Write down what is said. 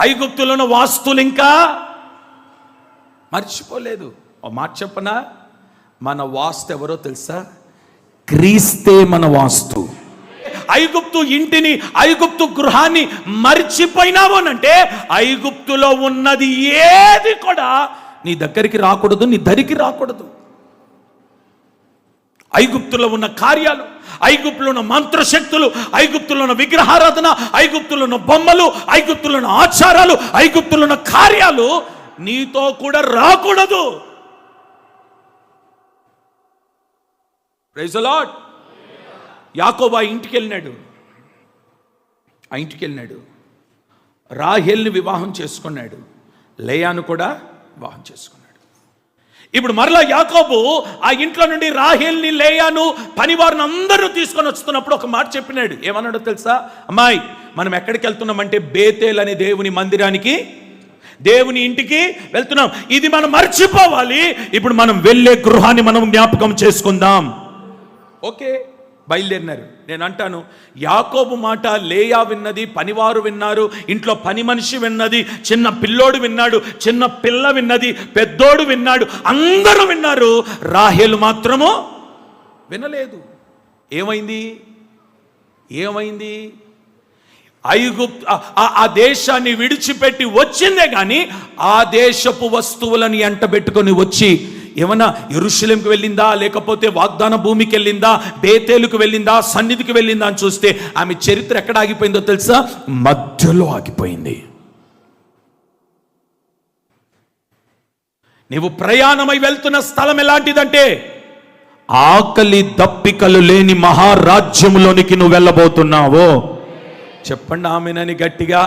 ఐగుప్తులో ఉన్న వాస్తులు ఇంకా మర్చిపోలేదు. ఓ మాట చెప్పనా? మన వాస్తు ఎవరో తెలుసా? క్రీస్తే మన వాస్తు. ఐగుప్తు ఇంటిని ఐగుప్తు గృహాన్ని మర్చిపోయినావోనంటే ఐగుప్తులో ఉన్నది ఏది కూడా నీ దగ్గరికి రాకూడదు నీ దరికి రాకూడదు. ఐగుప్తులో ఉన్న కార్యాలు ఐగుప్తులో ఉన్న మంత్రశక్తులు ఐగుప్తులో ఉన్న విగ్రహారాధన ఐగుప్తులో ఉన్న బొమ్మలు ఐగుప్తులో ఉన్న ఆచారాలు ఐగుప్తులో ఉన్న కార్యాలు నీతో కూడా రాకూడదు. ప్రైజలాడ్ యాకోబా ఇంటికి వెళ్ళినాడు. ఆ ఇంటికి వెళ్ళినాడు. రాహేల్ని వివాహం చేసుకున్నాడు. లేయాను కూడా వివాహం చేసుకున్నాడు. ఇప్పుడు మరలా యాకోబు ఆ ఇంట్లో నుండి రాహేల్ని లేయాను పనివారిని అందరూ తీసుకొని వస్తున్నప్పుడు ఒక మాట చెప్పినాడు. ఏమన్నాడో తెలుసా? అమ్మాయి మనం ఎక్కడికి వెళ్తున్నామంటే బేతేల్ అనే దేవుని మందిరానికి దేవుని ఇంటికి వెళ్తున్నాం. ఇది మనం మర్చిపోవాలి. ఇప్పుడు మనం వెళ్ళే గృహాన్ని మనం జ్ఞాపకం చేసుకుందాం. ఓకే? బయలుదేరినారు. నేను అంటాను యాకోబు మాట లేయా విన్నది పనివారు విన్నారు ఇంట్లో పని మనిషి విన్నది చిన్న పిల్లోడు విన్నాడు చిన్న పిల్ల విన్నది పెద్దోడు విన్నాడు అందరూ విన్నారు రాహేలు మాత్రము వినలేదు. ఏమైంది? ఏమైంది? ఐగుప్తు ఆ- ఆ- ఆ దేశాన్ని విడిచిపెట్టి వచ్చిందే కానీ ఆ దేశపు వస్తువులని ఎంటబెట్టుకొని వచ్చి ఏమన్నా ఎరుషలేంకి వెళ్ళిందా? లేకపోతే వాగ్దాన భూమికి వెళ్ళిందా? బేతేలుకు వెళ్ళిందా? సన్నిధికి వెళ్ళిందా అని చూస్తే ఆమె చరిత్ర ఎక్కడ ఆగిపోయిందో తెలుసా? మధ్యలో ఆగిపోయింది. నీవు ప్రయాణమై వెళ్తున్న స్థలం ఎలాంటిదంటే ఆకలి దప్పికలు లేని మహారాజ్యంలోనికి నువ్వు వెళ్ళబోతున్నావో. చెప్పండి ఆమెనని గట్టిగా.